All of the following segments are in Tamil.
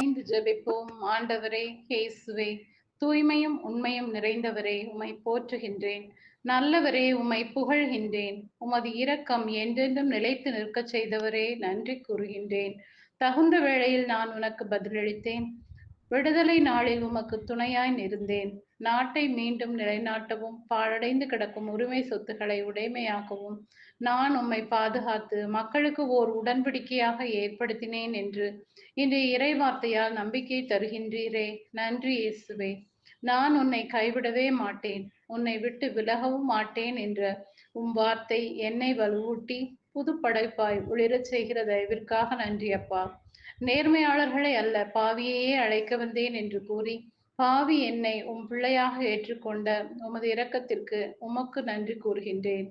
இணைந்து ஜெபிப்போம். ஆண்டவரே இயேசுவே தூய்மையும் உண்மையும் நிறைந்தவரே உம்மை போற்றுகின்றேன். நல்லவரே உம்மை புகழ்கின்றேன். உமது இரக்கம் என்றென்றும் நிலைத்து நிற்கச் செய்தவரே நன்றி கூறுகின்றேன். தகுந்த வேளையில் நான் உனக்கு பதிலளித்தேன். விடுதலை நாளில் உமக்கு துணையாய் இருந்தேன் நாட்டை மீண்டும் நிலைநாட்டவும் பாழடைந்து கிடக்கும் உரிமை சொத்துக்களை உடைமையாக்கவும் நான் உம்மை பாதுகாத்து மக்களுக்கு ஓர் உடன்படிக்கையாக ஏற்படுத்தினேன் என்று இன்று இறைவார்த்தையால் நம்பிக்கை தருகின்றீரே. நன்றி இயேசுவே. நான் உன்னை கைவிடவே மாட்டேன். உன்னை விட்டு விலகவும் மாட்டேன் என்ற உம் வார்த்தை என்னை வலுவூட்டி புது படைப்பாய் ஒளிரச் செய்கிற தயவிற்காக நன்றி அப்பா. நேர்மையாளர்களை அல்ல பாவியையே அழைக்க வந்தேன் என்று கூறி பாவி என்னை உம் பிள்ளையாக ஏற்றுக்கொண்ட உமது இரக்கத்திற்கு உமக்கு நன்றி கூறுகின்றேன்.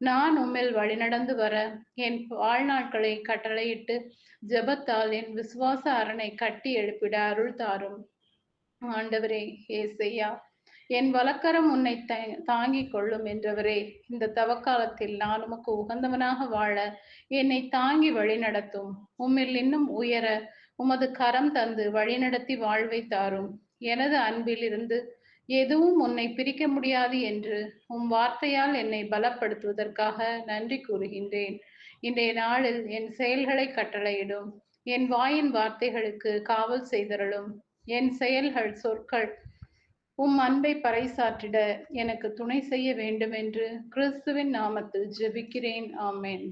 நான் உம்மில் வழிநடந்து வர என் வாழ்நாட்களை கட்டளையிட்டு ஜெபத்தால் என் விசுவாச அரணை கட்டி எழுப்பிட அருள் தாரும். ஆண்டவரே ஏசையா என் வழக்கரம் உன்னை தாங்கிக் கொள்ளும் என்றவரே இந்த தவக்காலத்தில் நான் உமக்கு உகந்தவனாக வாழ என்னை தாங்கி வழிநடத்தும் உம்மில் இன்னும் உயர உமது கரம் தந்து வழிநடத்தி வாழ்வை தாரும். எனது அன்பில் இருந்து எதுவும் உன்னை பிரிக்க முடியாது என்று உம் வார்த்தையால் என்னை பலப்படுத்துவதற்காக நன்றி கூறுகின்றேன். இன்றைய நாளில் என் செயல்களை கட்டளையிடும். என் வாயின் வார்த்தைகளுக்கு காவல் செய்தருளும். என் செயல்கள் சொற்கள். உம் அன்பை பறைசாற்றிட எனக்கு துணை செய்ய வேண்டும் என்று கிறிஸ்துவின் நாமத்தில் ஜெபிக்கிறேன். ஆமேன்.